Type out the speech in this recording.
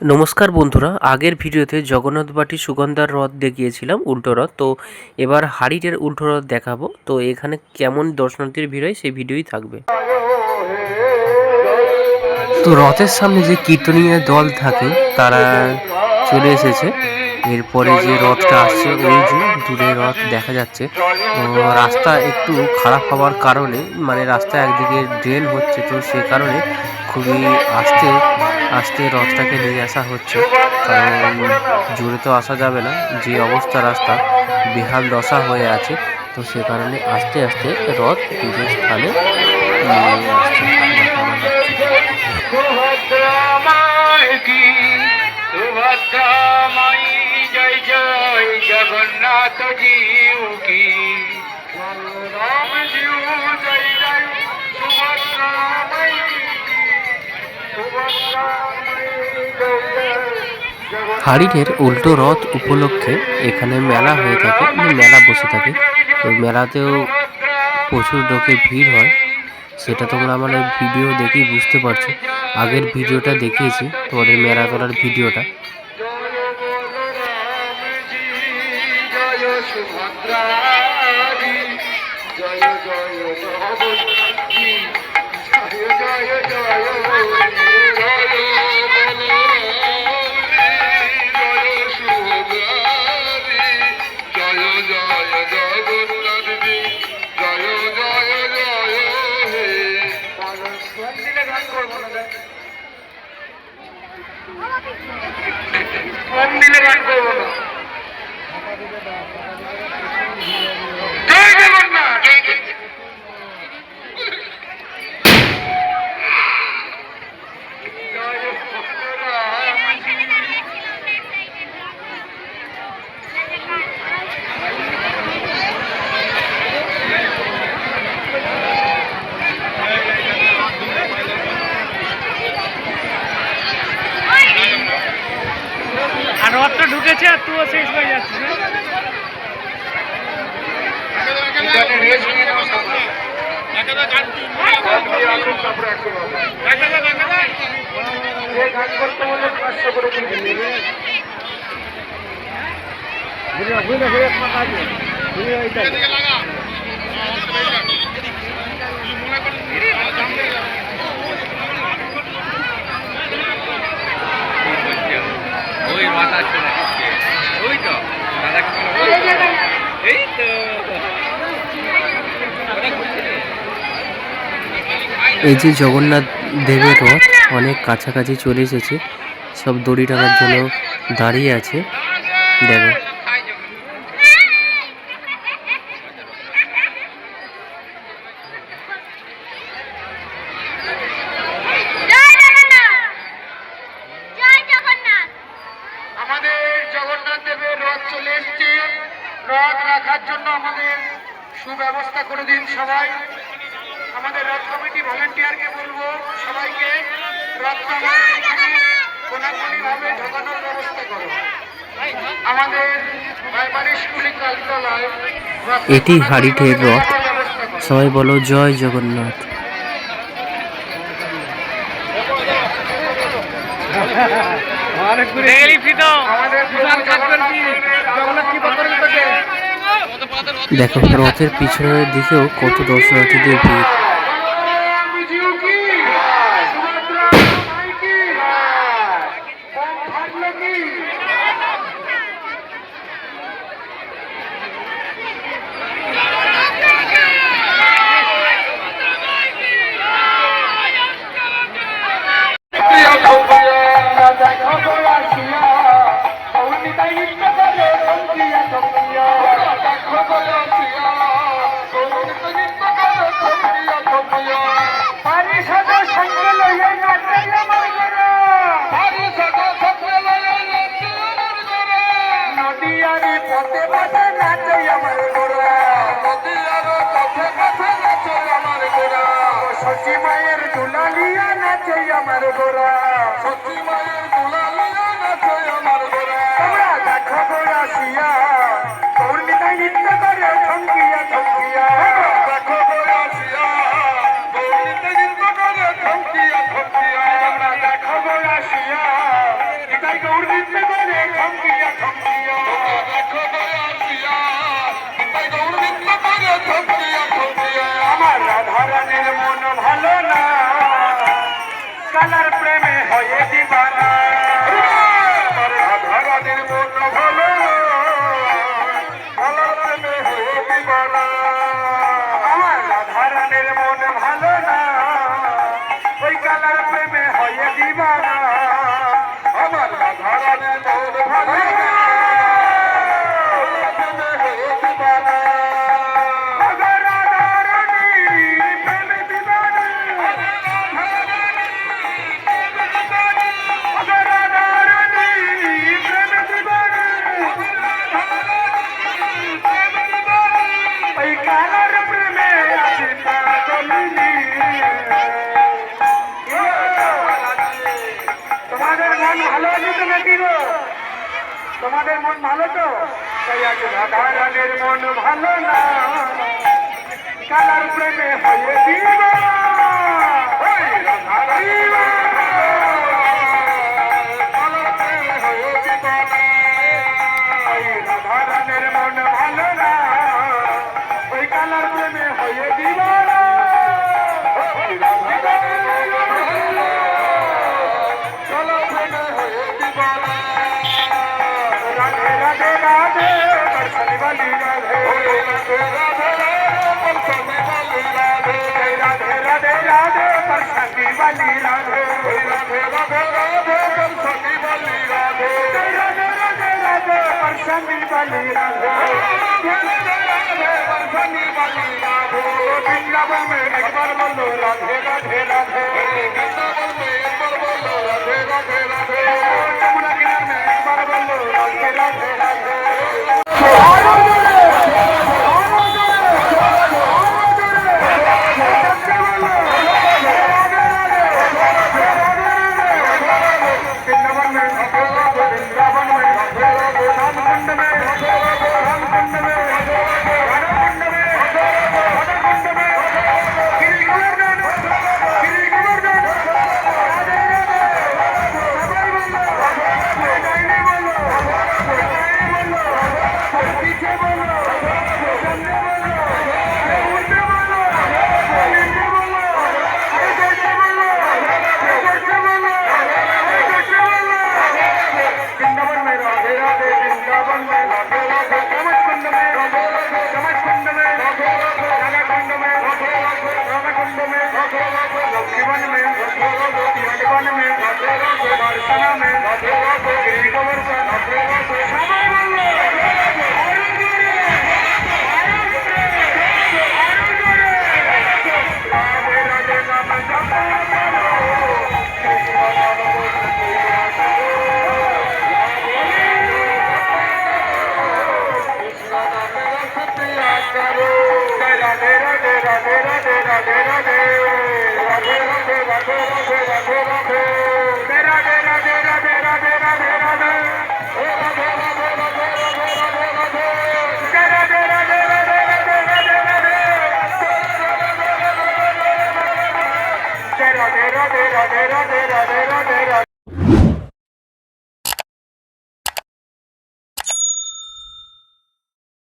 নমস্কার বন্ধুরা, আগের ভিডিওতে জগন্নাথ বাটি সুগন্ধার রথ দেখিয়েছিলাম, উল্টো রথ। তো এবার হাড়িটের উল্টো রথ দেখাবো। তো এখানে কেমন দর্শনার্থীর ভিড় হয় সেই ভিডিওই থাকবে। তো রথের সামনে যে কীর্তনীয় দল থাকে, তারা চলে এসেছে। এরপরে যে রথটা আসছে ওই যে দূরে রথ দেখা যাচ্ছে। রাস্তা একটু খারাপ হওয়ার কারণে মানে রাস্তা একদিকে ড্রেন হচ্ছে, তো সে কারণে খুবই আস্তে আস্তে রথটাকে নিয়ে আসা হচ্ছে। কারণ জোরে তো আসা যাবে না, যে অবস্থা রাস্তা, বেহাল দশা হয়ে আছে, তো সে কারণে আস্তে আস্তে রথ নিজের স্থানে আসছে। জগন্নাথ কি? রাম জয় জয় সুভদ্রামাই কি সুভদ্রামাই জয় জয় জগন্নাথ হাড়িটের উল্টো রথ উপলক্ষে এখানে মেলা হয়ে থাকে মানে মেলা বসে থাকে তো মেলাতেও প্রচুর লোকের ভিড় হয় সেটা তোমরা আমার ভিডিও দেখেই বুঝতে পারছ আগের ভিডিওটা দেখিয়েছি তোমাদের মেলা তোলার ভিডিওটা জয় জয় জয় জয় জয় জয় গান করব না জয় জগন্নাথ জয় রামজি আর রথটা ঢুকেছে আর তুইও শেষ হয়ে যাচ্ছিস না? এখানে রেস্ট নিয়ে নাও সবাই সব দিয়ে আসুন তারপরে একশো টাকা। যে গান করতে বললে পাঁচশো করে দিয়ে দিবি। ওই রথ আসছে না ওই তো দাদাকে বলো, এই তো এই যে জগন্নাথ দেবের রথ অনেক কাছাকাছি চলে এসেছে। সব দড়ি টানার জন্য দাঁড়িয়ে আছে। দেখো। রথ রাখার জন্য সুব্যবস্থা করে দিন সবাই। আমাদের রথ কমিটি ভলেন্টিয়ারকে বলব সবাইকে রথটা ঢোকানোর ব্যবস্থা করো। আমাদের স্কুলে এটি হাড়িটের রথ। সবাই বলো জয় জগন্নাথ। আমাদের বিশাল কাজ করবি জগন্নাথ কি বকরে তোকে দেখো রথের পিছনের দিকেও কত দর্শনার্থীদের ভিড়। Arriba! তোমাদের মন ভালো তো? সাধারণের মন ভালো না। কালার প্রেমে হয়ে দিবা। একবার বন্ধু রাধে রাধে রাধে canalmente.